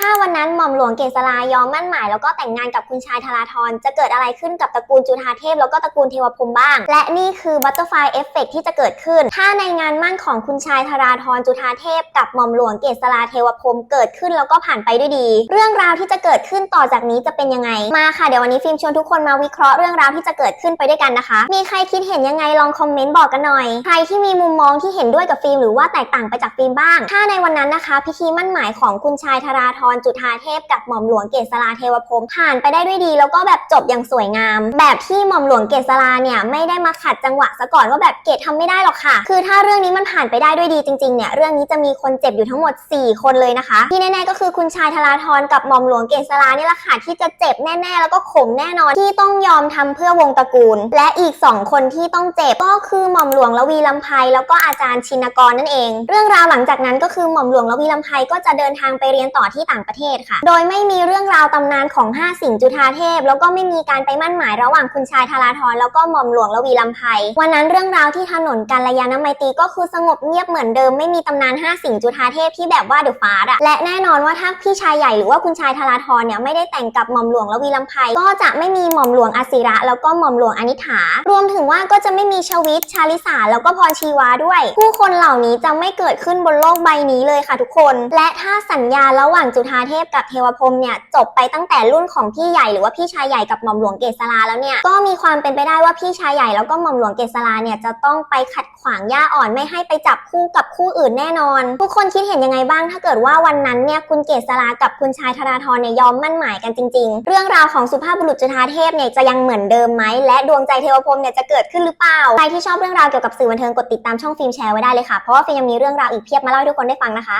ถ้าวันนั้นหม่อมหลวงเกษรายอมมั่นหมายแล้วก็แต่งงานกับคุณชายธาราธรจะเกิดอะไรขึ้นกับตระกูลจุฑาเทพแล้วก็ตระกูลเทวพรหมบ้าง และนี่คือบัตเตอร์ไฟเอฟเฟกที่จะเกิดขึ้น ถ้าในงานมั่นของคุณชายธาราธรจุฑาเทพ กับหม่อมหลวงเกษราเทวพรหมเกิดขึ้นแล้วก็ผ่านไปด้วยดี เรื่องราวที่จะเกิดขึ้นต่อจากนี้จะเป็นยังไงมาค่ะเดี๋ยววันนี้ฟิล์มชวนทุกคนมาวิเคราะห์เรื่องราวที่จะเกิดขึ้นไปด้วยกันนะคะ มีใครคิดเห็นยังไงลองคอมเมนต์บอกกันหน่อยใครที่มีมุมมองที่เห็นด้วยกับฟิล์มหรือว่าแตกต่างไปจากฟิล์มบ้าง ถ้าในวันนั้นนะคะ พิธีมั่นหมายของคุณชายธาราธรจุฑาเทพกับหม่อมหลวงเกษราเทวพรหมผ่านไปได้ด้วยดี แล้วก็แบบจบอย่างสวยงาม แบบที่หม่อมหลวงเกษราเนี่ยไม่ได้มาขัดจังหวะซะก่อนว่าแบบเกดทำไม่ได้หรอกค่ะ คือถ้าเรื่องนี้มันผ่านไปได้ด้วยดีจริงๆเนี่ยเรื่องนี้จะมีคนเจ็บอยู่ทั้งหมด 4 คนเลยนะคะ ที่แน่ๆก็คือคุณชายธราธรกับหม่อมหลวงเกษรานี่แหละค่ะที่จะเจ็บแน่ๆ แล้วก็ขมแน่นอนที่ต้องยอมทำเพื่อวงตระกูล และอีก 2 คนที่ต้องเจ็บก็คือหม่อมหลวงละวีลำไพแล้วก็อาจารย์ชินกรนั่นเอง เรื่องราวหลังจากนั้นก็คือหม่อมหลวงละวีลำไพก็จะเดินทางไปเรียนต่อที่ต่างประเทศค่ะ โดยไม่มีเรื่องราวตำนานของห้าสิงจุฑาเทพ แล้วก็ไม่มีการไปมั่นหมายระหว่างคุณชายธาราธรแล้วก็หม่อมหลวงละวีลำไพวันนั้นเรื่องราวที่ถนนกาลยานไมตรีก็คือสงบเงียบเหมือนเดิมไม่มีตำนานห้าสิงจุฑาเทพที่แบบว่าเดอะฟาสอะและแน่นอนว่าถ้าพี่ชายใหญ่หรือว่าคุณชายธาราธรเนี่ยไม่ได้แต่งกับหม่อมหลวงละวีลำไพก็จะไม่มีหม่อมหลวงอศิระแล้วก็หม่อมหลวงอนิถารวมถึงว่าก็จะไม่มีชวิตชาลิสาแล้วก็พรชีวาด้วย ผู้คนเหล่านี้จะไม่เกิดขึ้นบนโลกใบนี้เลยค่ะทุกคน และถ้าสัญญาระหว่างจฑาเทพกับเทวพรมเนี่ยจบไปตั้งแต่รุ่นของพี่ใหญ่หรือว่าพี่ชายใหญ่กับหม่อมหลวงเกษราแล้วเนี่ยก็มีความเป็นไปได้ว่าพี่ชายใหญ่แล้วก็หม่อมหลวงเกษราเนี่ยจะต้องไปขัดขวางย่าอ่อนไม่ให้ไปจับคู่กับคู่อื่นแน่นอน ทุกคนคิดเห็นยังไงบ้าง ถ้าเกิดว่าวันนั้นเนี่ยคุณเกษรากับคุณชายธราธรเนี่ยยอมมั่นหมายกันจริง ๆ เรื่องราวของสุภาพบุรุษจุฑาเทพเนี่ยจะยังเหมือนเดิมไหมและดวงใจเทวพรมเนี่ยจะเกิดขึ้นหรือเปล่าใครที่ชอบเรื่องราวเกี่ยวกับสื่อบันเทิงกดติดตามช่องฟิล์มแชร์ไว้ได้เลยค่ะเพราะว่าฟิล์มยังมีเรื่องราวอีกเพียบมาเล่าให้ทุกคนได้ฟังนะคะ